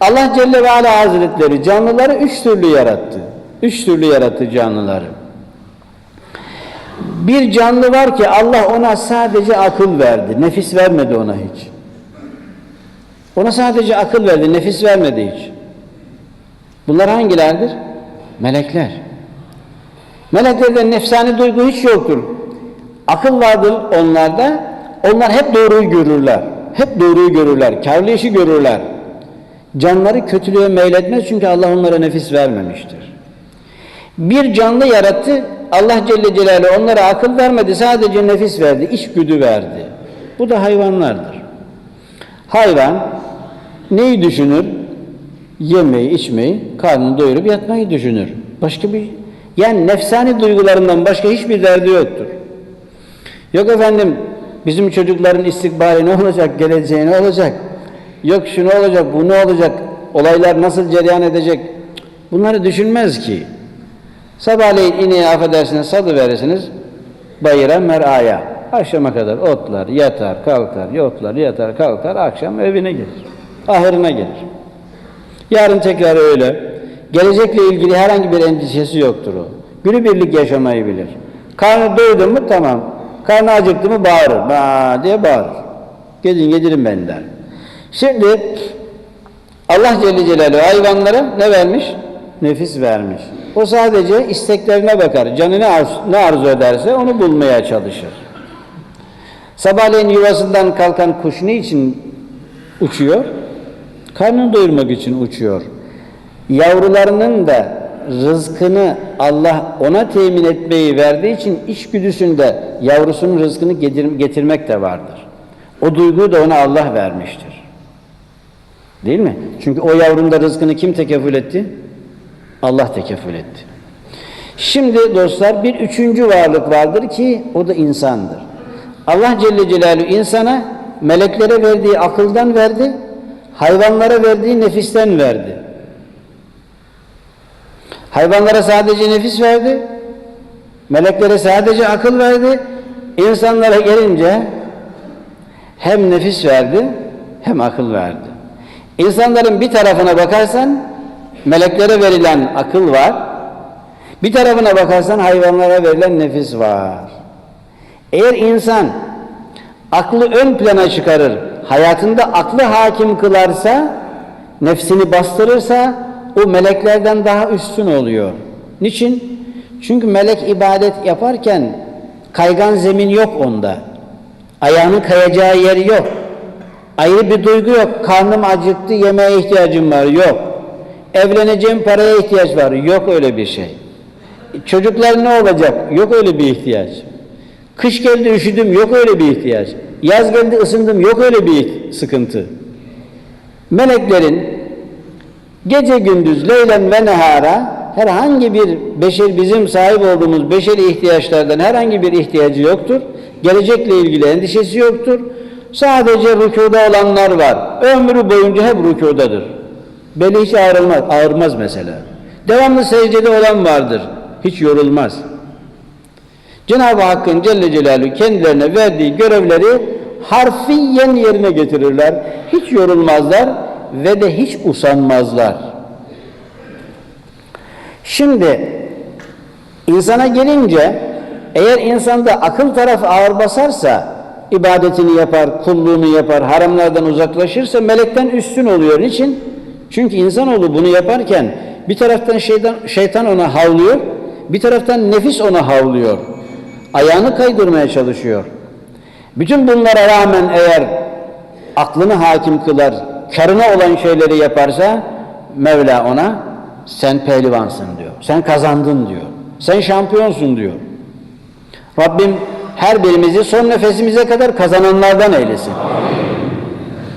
Allah Celle ve Ala Hazretleri canlıları üç türlü yarattı. Üç türlü yarattı canlıları. Bir canlı var ki Allah ona sadece akıl verdi. Nefis vermedi ona hiç. Ona sadece akıl verdi, nefis vermedi hiç. Bunlar hangilerdir? Melekler. Meleklerde nefsani duygu hiç yoktur. Akıl vardır onlarda. Onlar hep doğruyu görürler. Hep doğruyu görürler. Karlı işi görürler. Canları kötülüğe meyletmez çünkü Allah onlara nefis vermemiştir. Bir canlı yarattı. Allah Celle Celaluhu onlara akıl vermedi. Sadece nefis verdi. içgüdü verdi. Bu da hayvanlardır. Hayvan neyi düşünür? Yemeği, içmeyi, karnını doyurup yatmayı düşünür. Başka bir yani nefsani duygularından başka hiçbir derdi yoktur. Yok efendim bizim çocukların istikbali ne olacak, geleceği ne olacak? Yok şu ne olacak, bu ne olacak? Olaylar nasıl cereyan edecek? Bunları düşünmez ki. Sabahleyin ineği affedersiniz salı verirsiniz bayıra meraya. Akşama kadar otlar, yatar, kalkar, yotlar, yatar, kalkar, akşam evine gelir. Ahırına gelir. Yarın tekrar öyle. Gelecekle ilgili herhangi bir endişesi yoktur o. Günübirlik yaşamayı bilir. Karnı doydu mu tamam. Karnı acıktı mı bağırır. Ba diye bağırır. Gidin gelirim ben der. Şimdi Allah Celle Celaluhu hayvanlara ne vermiş? Nefis vermiş. O sadece isteklerine bakar. Canı ne arzu, ne arzu ederse onu bulmaya çalışır. Sabahleyin yuvasından kalkan kuş ne için uçuyor? Karnını doyurmak için uçuyor. Yavrularının da rızkını Allah ona temin etmeyi verdiği için içgüdüsünde yavrusunun rızkını getir- getirmek de vardır. O duyguyu da ona Allah vermiştir. Değil mi? Çünkü o yavrunun da rızkını kim tekeffül etti? Allah tekeffül etti. Şimdi dostlar bir üçüncü varlık vardır ki o da insandır. Allah Celle Celaluhu insana meleklere verdiği akıldan verdi, hayvanlara verdiği nefisten verdi. Hayvanlara sadece nefis verdi, meleklere sadece akıl verdi, insanlara gelince hem nefis verdi hem akıl verdi. İnsanların bir tarafına bakarsan meleklere verilen akıl var, bir tarafına bakarsan hayvanlara verilen nefis var. Eğer insan aklı ön plana çıkarır, hayatında aklı hakim kılarsa, nefsini bastırırsa o meleklerden daha üstün oluyor. Niçin? Çünkü melek ibadet yaparken kaygan zemin yok onda. Ayağının kayacağı yer yok. Ayrı bir duygu yok. Karnım acıktı, yemeğe ihtiyacım var. Yok. Evleneceğim paraya ihtiyaç var. Yok öyle bir şey. Çocuklar ne olacak? Yok öyle bir ihtiyaç. Kış geldi üşüdüm. Yok öyle bir ihtiyaç. Yaz geldi ısındım. Yok öyle bir sıkıntı. Meleklerin gece gündüz leylen ve nehara herhangi bir beşer bizim sahip olduğumuz beşeri ihtiyaçlardan herhangi bir ihtiyacı yoktur. Gelecekle ilgili endişesi yoktur. Sadece rükuda olanlar var. Ömrü boyunca hep rükudadır. Beli hiç ağrılmaz, ağrımaz mesela. Devamlı secdede olan vardır. Hiç yorulmaz. Cenab-ı Hakk'ın Celle Celaluhu kendilerine verdiği görevleri harfiyen yerine getirirler. Hiç yorulmazlar ve de hiç usanmazlar. Şimdi insana gelince eğer insanda akıl tarafı ağır basarsa ibadetini yapar, kulluğunu yapar, haramlardan uzaklaşırsa melekten üstün oluyor. Niçin? Çünkü insanoğlu bunu yaparken bir taraftan şeytan, şeytan ona havlıyor, bir taraftan nefis ona havlıyor. Ayağını kaydırmaya çalışıyor. Bütün bunlara rağmen eğer aklını hakim kılar, karına olan şeyleri yaparsa Mevla ona sen pehlivansın diyor. Sen kazandın diyor. Sen şampiyonsun diyor. Rabbim her birimizi son nefesimize kadar kazananlardan eylesin.